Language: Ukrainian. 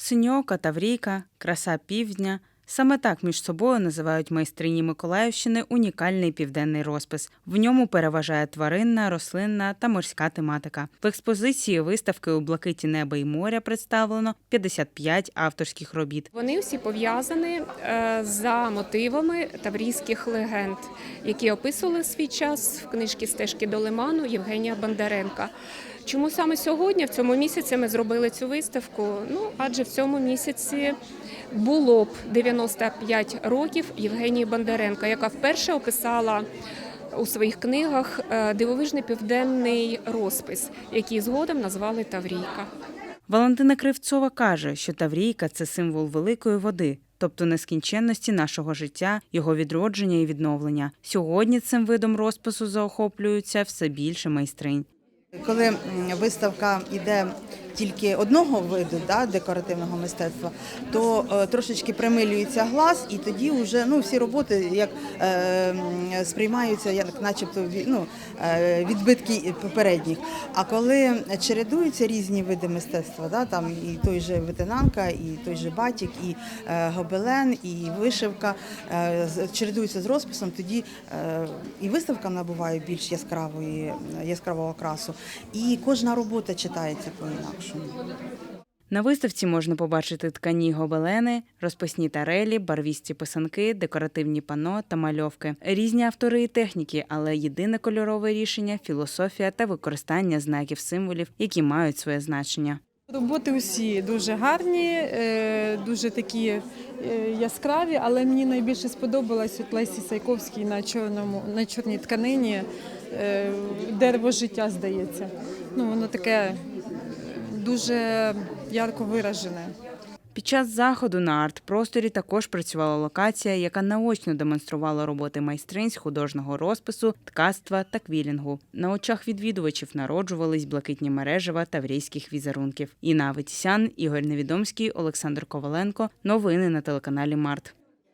Синьока, Таврійка, краса півдня. Саме так між собою називають майстрині Миколаївщини унікальний південний розпис. В ньому переважає тваринна, рослинна та морська тематика. В експозиції виставки у блакиті неба і моря представлено 55 авторських робіт. Вони всі пов'язані е, за мотивами таврійських легенд, які описували свій час в книжці Стежки до Лиману Євгенія Бондаренка. Чому саме сьогодні, в цьому місяці, ми зробили цю виставку? Ну, адже в цьому місяці було б 95 років Євгенії Бондаренка, яка вперше описала у своїх книгах е, дивовижний південний розпис, який згодом назвали Таврійка. Валентина Кривцова каже, що Таврійка це символ великої води, тобто нескінченності нашого життя, його відродження і відновлення. Сьогодні цим видом розпису заохоплюються все більше майстринь. Коли виставка йде тільки одного виду да, декоративного мистецтва, то е, трошечки примилюється глаз, і тоді вже ну, всі роботи як е, сприймаються, як начебто ну, е, відбитки попередніх. А коли чередуються різні види мистецтва, да, там і той же ветенанка, і той же батік, і е, гобелен, і вишивка е, чередуються з розписом, тоді е, і виставка набуває більш яскравої, яскравого окрасу, і кожна робота читається по-інакшому. На виставці можна побачити ткані гобелени, розписні тарелі, барвісті писанки, декоративні пано та мальовки. Різні автори і техніки, але єдине кольорове рішення філософія та використання знаків символів, які мають своє значення. Роботи усі дуже гарні, е, дуже такі е, яскраві, але мені найбільше сподобалось от Лесі Сайковській на чорному на чорній тканині е, дерево життя здається. Ну воно таке дуже ярко виражене. Під час заходу на арт-просторі також працювала локація, яка наочно демонструвала роботи майстринь з художнього розпису, ткацтва та квілінгу. На очах відвідувачів народжувались блакитні мережева таврійських візерунків. Інна Аветісян, Ігор Невідомський, Олександр Коваленко. Новини на телеканалі Март.